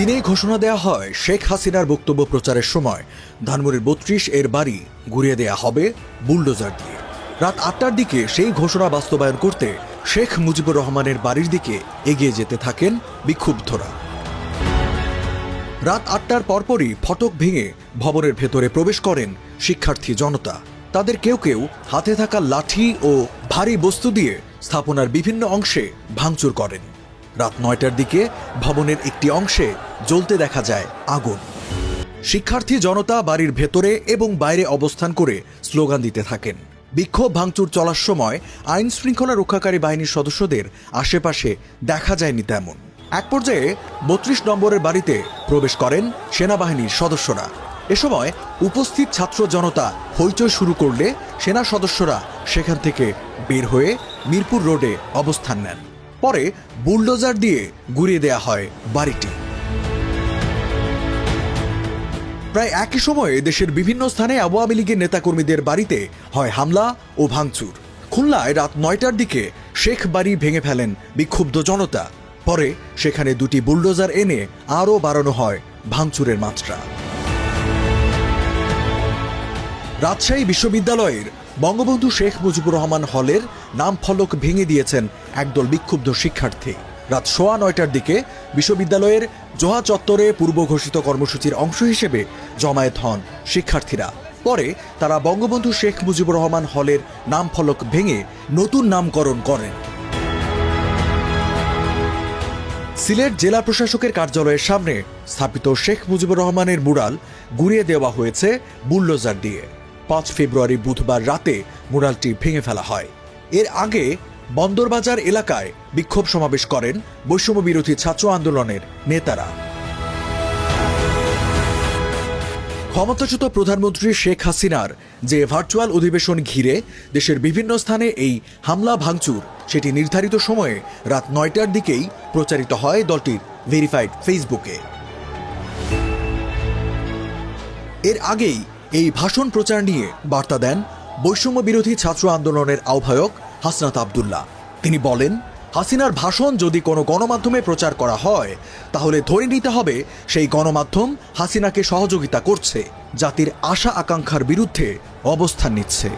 দিনেই ঘোষণা দেওয়া হয়, শেখ হাসিনার বক্তব্য প্রচারের সময়। ধানমন্ডির বত্রিশ এর বাড়ি ঘুরিয়ে দেয়া হবে বুলডোজার দিয়ে। রাত আটটার দিকে সেই ঘোষণা বাস্তবায়ন করতে শেখ মুজিবুর রহমানের বাড়ির দিকে এগিয়ে যেতে থাকেন বিক্ষুব্ধরা। রাত আটটার পরপরই ফটক ভেঙে ভবনের ভেতরে প্রবেশ করেন শিক্ষার্থী জনতা। তাদের কেউ কেউ হাতে থাকা লাঠি ও ভারী বস্তু দিয়ে স্থাপনার বিভিন্ন অংশে ভাঙচুর করেন। রাত নয়টার দিকে ভবনের একটি অংশে জ্বলতে দেখা যায় আগুন। শিক্ষার্থী জনতা বাড়ির ভেতরে এবং বাইরে অবস্থান করে স্লোগান দিতে থাকেন। বিক্ষোভ ভাঙচুর চলার সময় আইন শৃঙ্খলা রক্ষাকারী বাহিনীর সদস্যদের আশেপাশে দেখা যায়নি তেমন। এক পর্যায়ে বত্রিশ নম্বরের বাড়িতে প্রবেশ করেন সেনাবাহিনীর সদস্যরা। এ সময় উপস্থিত ছাত্র জনতা হইচই শুরু করলে সেনা সদস্যরা সেখান থেকে বের হয়ে মিরপুর রোডে অবস্থান নেন। পরে বুলডোজার দিয়ে গুড়িয়ে দেয়া হয় বাড়িটি। প্রায় একই সময়ে দেশের বিভিন্ন স্থানে আওয়ামী লীগের নেতাকর্মীদের বাড়িতে হয় হামলা ও ভাঙচুর। খুলনায় রাত নয়টার দিকে শেখ বাড়ি ভেঙে ফেলেন বিক্ষুব্ধ জনতা। পরে সেখানে দুটি বুলডোজার এনে আরও বাড়ানো হয় ভাঙচুরের মাত্রা। রাজশাহী বিশ্ববিদ্যালয়ের বঙ্গবন্ধু শেখ মুজিবুর রহমান হলের নাম ফলক ভেঙে দিয়েছেন একদল বিক্ষুব্ধ শিক্ষার্থী। রাত সোয়া নয়টার দিকে বিশ্ববিদ্যালয়ের জোহা চত্বরে পূর্ব ঘোষিত কর্মসূচির অংশ হিসেবে জমায়েত হন শিক্ষার্থীরা। পরে তারা বঙ্গবন্ধু শেখ মুজিবুর রহমান হলের নাম ফলক ভেঙে নতুন নামকরণ করেন। সিলেট জেলা প্রশাসকের কার্যালয়ের সামনে স্থাপিত শেখ মুজিবুর রহমানের মুরাল গুড়িয়ে দেওয়া হয়েছে বুলডোজার দিয়ে। পাঁচ ফেব্রুয়ারি বুধবার রাতে মুরালটি ভেঙে ফেলা হয়। এর আগে বন্দরবাজার এলাকায় বিক্ষোভ সমাবেশ করেন বৈষম্য বিরোধী ছাত্র আন্দোলনের নেতারা। ক্ষমতাচ্যুত প্রধানমন্ত্রী শেখ হাসিনার যে ভার্চুয়াল অধিবেশন ঘিরে দেশের বিভিন্ন স্থানে এই হামলা ভাঙচুর, সেটি নির্ধারিত সময়ে রাত নয়টার দিকেই প্রচারিত হয় দলটির ভেরিফাইড ফেসবুকে। এর আগেই এই ভাষণ প্রচার নিয়ে বার্তা দেন বৈষম্য বিরোধী ছাত্র আন্দোলনের আহ্বায়ক হাসনাত আবদুল্লাহ। তিনি বলেন, হাসিনার ভাষণ যদি কোনো গণমাধ্যমে প্রচার করা হয়, তাহলে ধরে নিতে হবে সেই গণমাধ্যম হাসিনাকে সহযোগিতা করছে, জাতির আশা আকাঙ্ক্ষার বিরুদ্ধে অবস্থান নিচ্ছে।